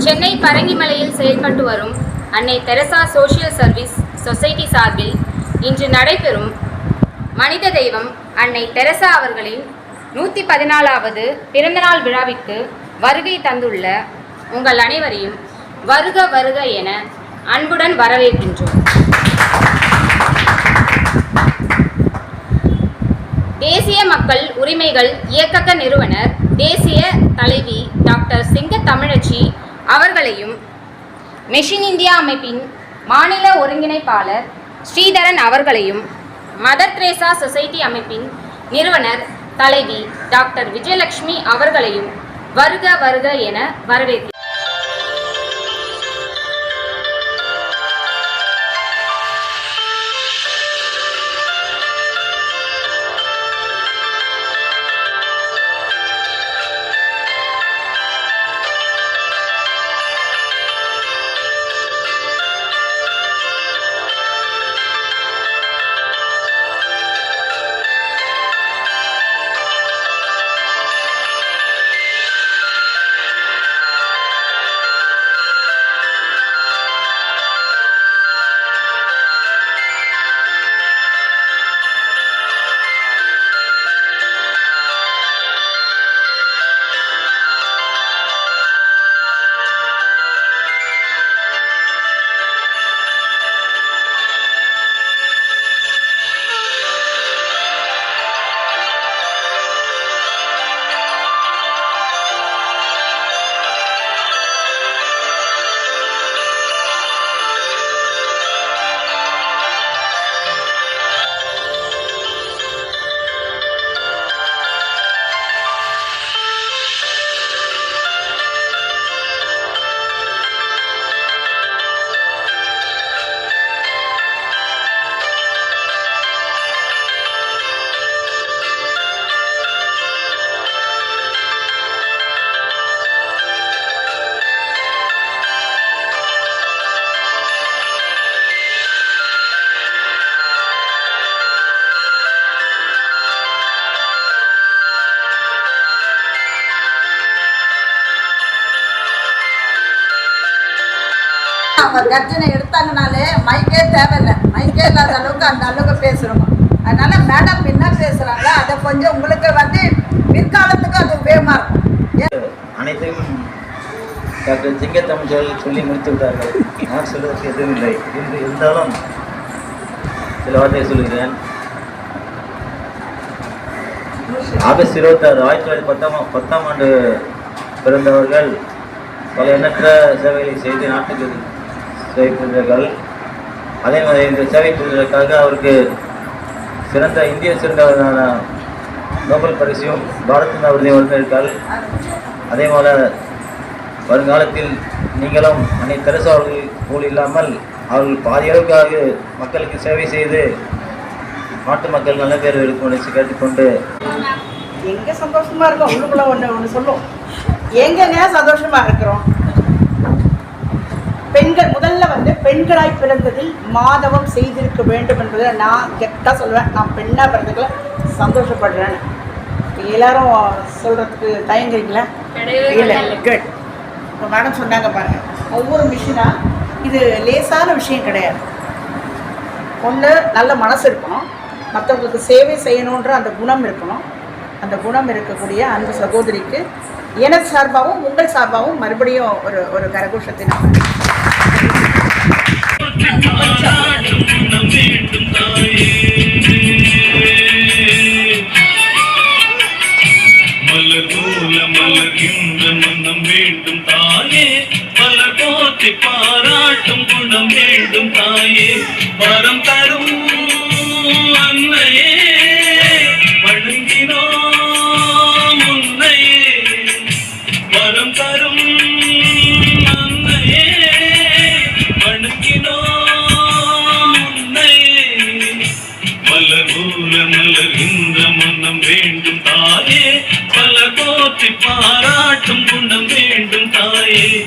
சென்னை பரங்கிமலையில் செயல்பட்டு வரும் அன்னை தெரசா சோசியல் சர்வீஸ் சொசைட்டி சார்பில் இன்று நடைபெறும் மனித தெய்வம் அன்னை தெரசா அவர்களின் நூற்றி பதினாலாவது பிறந்தநாள் விழாவிற்கு வருகை தந்துள்ள உங்கள் அனைவரையும் வருக வருக என அன்புடன் வரவேற்கின்றோம். தேசிய மக்கள் உரிமைகள் இயக்கக நிறுவனர் தேசிய தலைவி டாக்டர் சிங்க தமிழச்சி அவர்களையும் மெஷின் இந்தியா அமைப்பின் மாநில ஒருங்கிணைப்பாளர் ஸ்ரீதரன் அவர்களையும் மதர் திரேசா சொசைட்டி அமைப்பின் நிறுவனர் தலைவி டாக்டர் விஜயலட்சுமி அவர்களையும் வருக வருக என வரவேற்கிறேன் அவங்க கர்ஜனை எடுத்தாங்கனாலே மைக்கே தேவையில்லை. மைக்கே இல்லாத அளவுக்கு அந்த அளவுக்கு பேசுகிறோம் அதனால மேடம் என்ன பேசுகிறாங்க அதை கொஞ்சம் உங்களுக்கு வந்து பிற்காலத்துக்கு அது உபயோகமாக இருக்கும். அனைத்தையும் டாக்டர் சிங்கத்தமிழ் சொல்லி முடித்து விட்டார்கள். நான் சொல்வதற்கு எதுவும் இல்லை. இன்று இருந்தாலும் சில வார்த்தையை சொல்கிறேன் ஆகஸ்ட் இருபத்தாறு ஆயிரத்தி தொள்ளாயிரத்தி பத்தாம் பத்தாம் ஆண்டு பிறந்தவர்கள் பல எண்ணற்ற சேவைகளை செய்து நாட்டுக்கு சேவை புரிந்தார்கள் அதே மாதிரி இந்த சேவை புரிந்ததற்காக அவருக்கு சிறந்த இந்திய சிறந்தவரான நோபல் பரிசையும் பாரத் விருதையும் வழங்கியிருக்கார். அதே போல வருங்காலத்தில் நீங்களும் அன்னை தெரசு அவர்கள் போல் இல்லாமல் அவர்கள் பாதி அளவுக்காக மக்களுக்கு சேவை செய்து நாட்டு மக்கள் நல்ல பேர் இருக்கும் நினைச்சு கேட்டுக்கொண்டு எங்க சந்தோஷமா இருக்கோம் உள்ளுக்குள்ள ஒன்று ஒன்று சொல்லும் எங்கங்க சந்தோஷமா இருக்கிறோம்? பெண்கள் முதல்ல வந்து பெண்களாய் பிறந்ததில் மாதவம் செய்திருக்க வேண்டும் என்பதை நான் கெட்டாக சொல்லுவேன் நான் பெண்ணாக பிறந்ததுல சந்தோஷப்படுறேன். எல்லாரும் சொல்றதுக்கு தயங்குறீங்களா? இல்லை. குட் இப்போ மேடம் சொன்னாங்க பாருங்க. ஒவ்வொரு மிஷினா இது லேசான விஷயம் கிடையாது. ஒன்று நல்ல மனசு இருக்கணும். மற்றவங்களுக்கு சேவை செய்யணுன்ற அந்த குணம் இருக்கணும். அந்த குணம் இருக்கக்கூடிய அந்த சகோதரிக்கு எனது சார்பாகவும் உங்கள் சார்பாகவும் மறுபடியும் ஒரு ஒரு கரகோஷத்தை நான் போற்றி பாராட்டும் குணம் வேண்டும் தாயே. வரம் தரும் அன்னையே வணங்கினோம் உன்னையே. வரம் தரும் அன்னையே வணங்கினோம் உன்னையே. மலர் மலர்கின்ற மனம் வேண்டும் தாயே. போற்றி பாராட்டும் குணம் வேண்டும் தாயே.